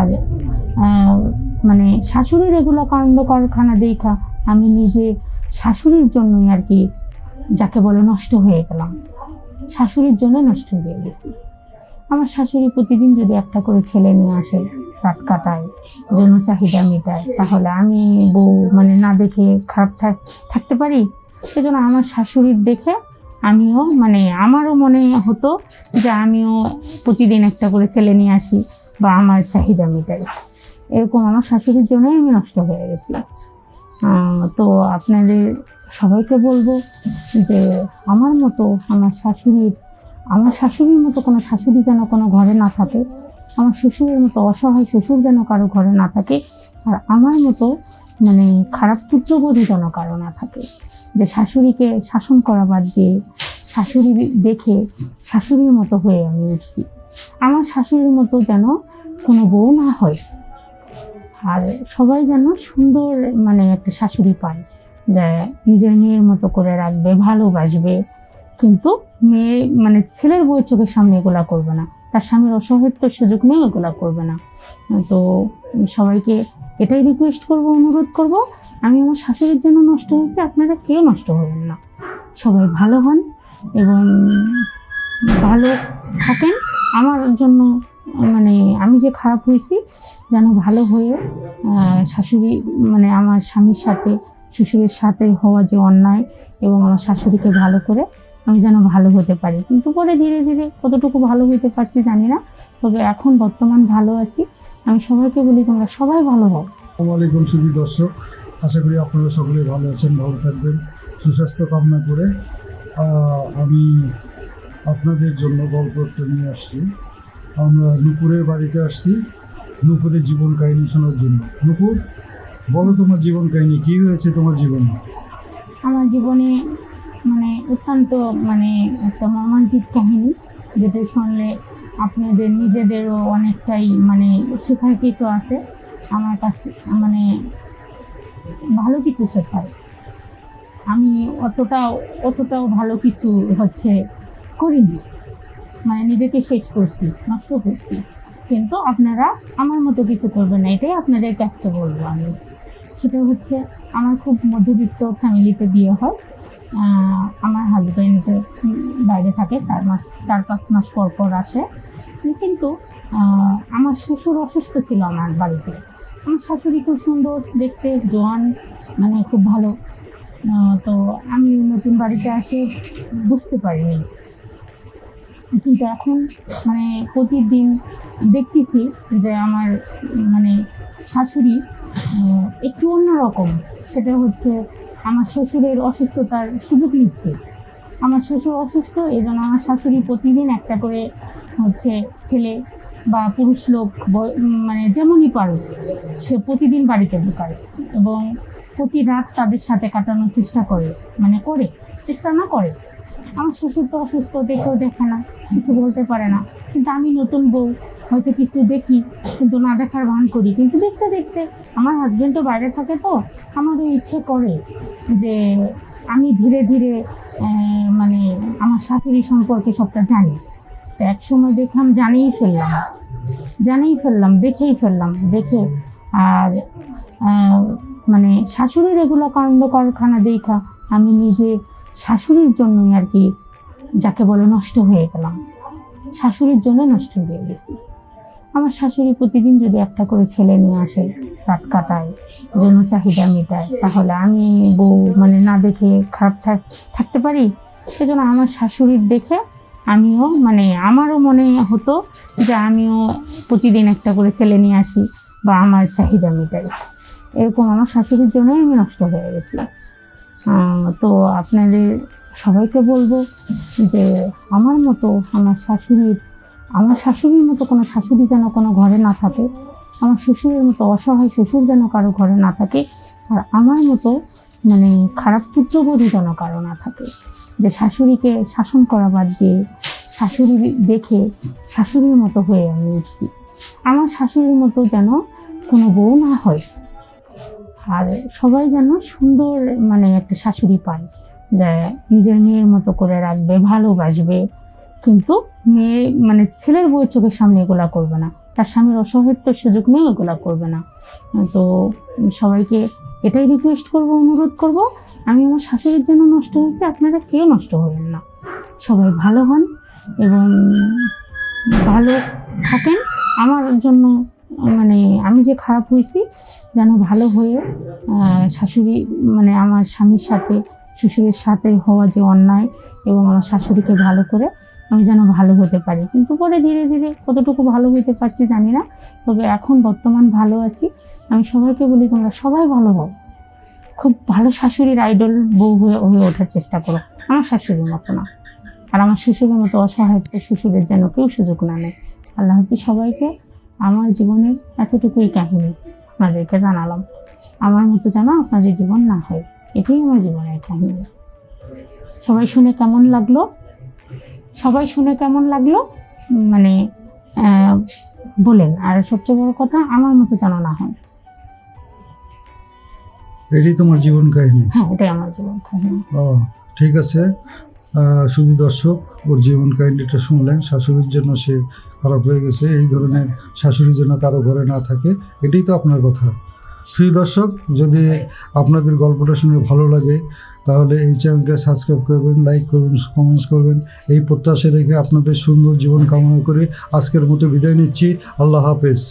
আর মানে শাশুড়ির এগুলো কাণ্ড কারখানা দেখা আমি নিজে শাশুড়ির জন্যই আর কি যাকে বলে নষ্ট হয়ে গেলাম। শাশুড়ির জন্য নষ্ট হয়ে গেছি। আমার শাশুড়ি প্রতিদিন যদি একটা করে ছেলে নিয়ে আসে, রাত কাটায়, জন্য চাহিদা মেটায়, তাহলে আমি বউ মানে না দেখে খারাপ থাক, থাকতে পারি? সেজন্য আমার শাশুড়ির দেখে আমিও মানে আমারও মনে হতো যে আমিও প্রতিদিন একটা করে ছেলে নিয়ে আসি বা আমার চাহিদা মেটাই। এরকম আমার শাশুড়ির জন্যই আমি নষ্ট হয়ে গেছি। তো আপনাদের সবাইকে বলব যে আমার মতো আমার শাশুড়ির আমার শাশুড়ির মতো কোনো শাশুড়ি যেন কোনো ঘরে না থাকে, আমার শ্বশুরের মতো অসহায় শ্বশুর যেন কারও ঘরে না থাকে, আর আমার মতো মানে খারাপ পুত্রবোধী যেন কারও না থাকে। যে শাশুড়িকে শাসন করা বাদ দিয়ে শাশুড়ি দেখে শাশুড়ির মতো হয়ে আমি উঠছি। আমার শাশুড়ির মতো যেন কোনো বউ না হয়। আর সবাই যেন সুন্দর মানে একটা শাশুড়ি পায়, যে নিজের মেয়ের মতো করে রাখবে, ভালোবাসবে। কিন্তু মেয়ে মানে ছেলের বউয়ের চোখের সামনে এগুলা করবে না। তার স্বামীর অসহায়ত্বের সুযোগ নেই এগুলা করবে না। তো সবাইকে এটাই রিকোয়েস্ট করব, অনুরোধ করব। আমি আমার শাশুড়ির জন্য নষ্ট হয়েছে, আপনারা কেউ নষ্ট হবেন না। সবাই ভালো হন এবং ভালো থাকেন। আমার জন্য মানে আমি যে খারাপ হয়েছি, যেন ভালো হয়ে শাশুড়ি মানে আমার স্বামীর সাথে, শ্বশুরের সাথে হওয়া যে অন্যায় এবং আমার শাশুড়িকে ভালো করে আমি যেন ভালো হতে পারি। কিন্তু পরে ধীরে ধীরে কতটুকু ভালো হতে পারছি জানি না। তবে এখন বর্তমান ভালো আছি। আমি সবাইকে বলি তোমরা সবাই ভালো হও। আসসালামু আলাইকুম সুধী দর্শক আশা করি আপনারা সকলে ভালো আছেন ভালো থাকবেন সুস্বাস্থ্য কামনা করে। আমি আপনাদের জন্য গল্প একটা নিয়ে আসছি। আমরা নুপুরের বাড়িতে আসছি নুপুরের জীবন কাহিনী শোনার জন্য। নুপুর বলো তোমার জীবন কাহিনী কী হয়েছে তোমার জীবনে? আমার জীবনে মানে অত্যন্ত মানে একটা মর্মান্তিক কাহিনী, যেটা শুনলে আপনাদের নিজেদেরও অনেকটাই মানে শেখার কিছু আছে। আমার কাছে মানে ভালো কিছু শেখার। আমি অতটাও অতটাও ভালো কিছু হচ্ছে করিনি। মানে নিজেকে শেষ করছি, নষ্ট করছি। কিন্তু আপনারা আমার মতো কিছু করবেন না, এটাই আপনাদের কাছকে বলব আমি। সেটা হচ্ছে আমার খুব মধ্যবিত্ত ফ্যামিলিতে বিয়ে হয়। আমার হাজব্যান্ড বাইরে থাকে, চার মাস, চার পাঁচ মাস পর পর আসে। কিন্তু আমার শ্বশুর অসুস্থ ছিল আমার বাড়িতে। আমার শাশুড়ি খুব সুন্দর, দেখতে জোয়ান মানে খুব ভালো। তো আমি নতুন বাড়িতে আসে, বুঝতে পারিনি। কিন্তু এখন মানে প্রতিদিন দেখতেছি যে আমার মানে শাশুড়ি একটু অন্যরকম। সেটা হচ্ছে আমার শ্বশুরের অসুস্থতার সুযোগ নিচ্ছে। আমার শ্বশুর অসুস্থ এই জন্য আমার শাশুড়ি প্রতিদিন একটা করে হচ্ছে ছেলে বা পুরুষ লোক মানে যেমনই পারো সে প্রতিদিন বাড়িতে ঢুকায় এবং প্রতি রাত তাদের সাথে কাটানোর চেষ্টা করে মানে করে, চেষ্টা না করে। আমার শ্বশুর তো অসুস্থ, দেখেও দেখে না, কিছু বলতে পারে না। কিন্তু আমি নতুন বউ, হয়তো কিছু দেখি, কিন্তু না দেখার ভান করি। কিন্তু দেখতে দেখতে আমার হাজব্যান্ড তো বাইরে থাকে তো, আমারও ইচ্ছে করে যে আমি ধীরে ধীরে মানে আমার শাশুড়ি সম্পর্কে সবটা জানি। তো এক সময় দেখলাম জানিয়ে ফেললাম জানিয়ে ফেললাম, দেখেই ফেললাম, দেখে আর মানে শাশুড়ির এগুলো কাণ্ড কারখানা দেখা, আমি নিজে শাশুড়ির জন্যই আর কি যাকে বলে নষ্ট হয়ে গেলাম। শাশুড়ির জন্য নষ্ট হয়ে গেছি। আমার শাশুড়ি প্রতিদিন যদি একটা করে ছেলে নিয়ে আসে, রাত কাটায় জন্য চাহিদা মেটায়, তাহলে আমি বউ মানে না দেখে খারাপ থাক, থাকতে পারি? সেজন্য আমার শাশুড়ির দেখে আমিও মানে আমারও মনে হতো যে আমিও প্রতিদিন একটা করে ছেলে নিয়ে আসি বা আমার চাহিদা মেটাই। এরকম আমার শাশুড়ির জন্যই আমি নষ্ট হয়ে গেছি। তো আপনাদের সবাইকে বলব যে আমার মতো আমার শাশুড়ির আমার শাশুড়ির মতো কোনো শাশুড়ি যেন কোনো ঘরে না থাকে, আমার শ্বশুরের মতো অসহায় শ্বশুর যেন কারও ঘরে না থাকে, আর আমার মতো মানে খারাপ পুত্রবোধী যেন কারও না থাকে। যে শাশুড়িকে শাসন করা বাদ দিয়ে শাশুড়ি দেখে শাশুড়ির মতো হয়ে আমি উঠছি। আমার শাশুড়ির মতো যেন কোনো বউ না হয়। আর সবাই যেন সুন্দর মানে একটা শাশুড়ি পায়, যে নিজের মেয়ের মতো করে রাখবে, ভালোবাসবে। কিন্তু মেয়ে মানে ছেলের বউয়ের চোখের সামনে এগুলা করবে না। তার স্বামীর অসহায়ত্বের সুযোগ নেই এগুলো করবে না। তো সবাইকে এটাই রিকোয়েস্ট করব, অনুরোধ করব, আমি আমার শাশুড়ির জন্য নষ্ট হয়েছে, আপনারা কেউ নষ্ট হবেন না। সবাই ভালো হন এবং ভালো থাকেন। আমার জন্য মানে আমি যে খারাপ হয়েছি, যেন ভালো হয়ে শাশুড়ি মানে আমার স্বামীর সাথে, শ্বশুরের সাথে হওয়া যে অন্যায় এবং আমার শাশুড়িকে ভালো করে আমি যেন ভালো হতে পারি। কিন্তু পরে ধীরে ধীরে কতটুকু ভালো হতে পারছি জানি না, তবে এখন বর্তমান ভালো আছি। আমি সবাইকে বলি, তোমরা সবাই ভালো হও। খুব ভালো শাশুড়ির আইডল বউ হয়ে হয়ে ওঠার চেষ্টা করো। আমার শাশুড়ির মতো না। আর আমার শ্বশুরের মতো অসহায়ত্ব শ্বশুরের যেন কেউ সুযোগ না নেয়। আল্লাহ হাফিজ সবাইকে আমার জীবনের এতটুকুই কাহিনী আপনাদেরকে জানালাম। আমার মতো যেন আপনাদের জীবন না হয় এটাই আমার জীবনের কাহিনী। সবাই শুনে কেমন লাগল? সবাই শুনে কেমন লাগল? মানে বলেন আর সবচেয়ে বড় কথা আমার মতো যেন না হয়। এটাই তোমার জীবন কাহিনী? হ্যাঁ এটাই আমার জীবন কাহিনী। ও ঠিক আছে। শুধু দর্শক ওর জীবন কাহিনীটা শুনলেন, শাশুড়ির জন্য সে খারাপ হয়ে গেছে, এই ধরনের শাশুড়ি যেন কারও ঘরে না থাকে, এটাই তো আপনার কথা। শুধু দর্শক, যদি আপনাদের গল্পটা শুনে ভালো লাগে, তাহলে এই চ্যানেলটা সাবস্ক্রাইব করবেন, লাইক করবেন কমেন্টস করবেন। এই প্রত্যাশা রেখে আপনাদের সুন্দর জীবন কামনা করে আজকের মতো বিদায় নিচ্ছি। আল্লাহ হাফেজ।